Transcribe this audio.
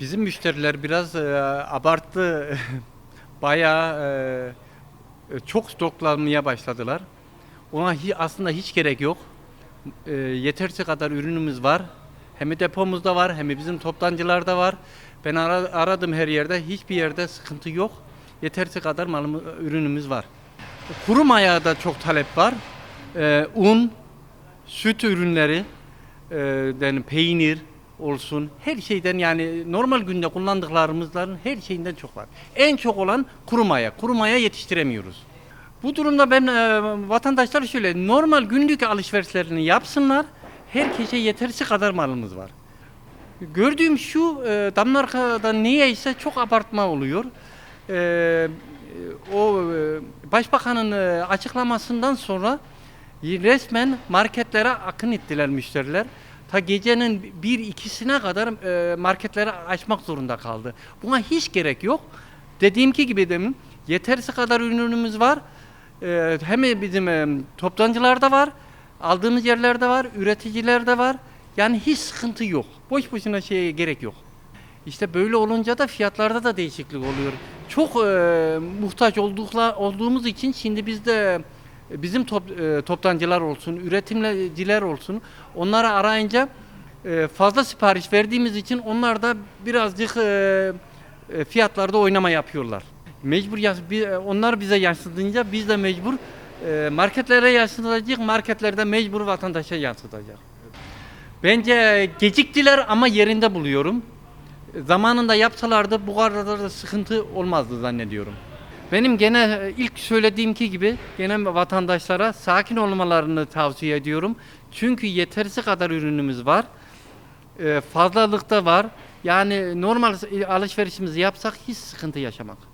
Bizim müşteriler biraz e, abarttı. Bayağı e, çok stoklanmaya başladılar. Ona hi- aslında hiç gerek yok. E, yeterse kadar ürünümüz var. Hem depomuzda var hem bizim toptancılarda var. Ben ara- aradım her yerde. Hiçbir yerde sıkıntı yok. Yeterse kadar malımız, ürünümüz var. Kuru maya da çok talep var. E, un, süt ürünleri, e, yani peynir olsun her şeyden yani normal günde kullandıklarımızların her şeyinden çok var. En çok olan kuru maya. Kuru maya yetiştiremiyoruz. Bu durumda ben e, vatandaşlar şöyle normal günlük alışverişlerini yapsınlar. Herkese yetersi kadar malımız var. Gördüğüm şu e, Danimarka'da niyeyse çok abartma oluyor. E, o e, başbakanın e, açıklamasından sonra resmen marketlere akın ettiler müşteriler. Ta gecenin bir ikisine kadar e, marketleri açmak zorunda kaldı. Buna hiç gerek yok. Dediğimki gibi demin yetersi kadar ürünümüz var. E, hem bizim e, toptancılarda var, aldığımız yerlerde var, üreticilerde var. Yani hiç sıkıntı yok. Boş boşuna şeye gerek yok. İşte böyle olunca da fiyatlarda da değişiklik oluyor. Çok e, muhtaç oldukla, olduğumuz için şimdi biz de bizim top, e, toptancılar olsun, üretimciler olsun onları arayınca e, fazla sipariş verdiğimiz için onlar da birazcık e, e, fiyatlarda oynama yapıyorlar. Mecbur bi- onlar bize yansıtınca biz de mecbur e, marketlere yansıtacak, marketlerde mecbur vatandaşa yansıtacak. Bence geciktiler ama yerinde buluyorum. Zamanında yapsalardı bu kadar da sıkıntı olmazdı zannediyorum. Benim gene e, ilk söylediğimki gibi gene vatandaşlara sakin olmalarını tavsiye ediyorum. Çünkü yetersi kadar ürünümüz var. E, Fazlalıkta var. Yani normal alışverişimizi yapsak hiç sıkıntı yaşamak.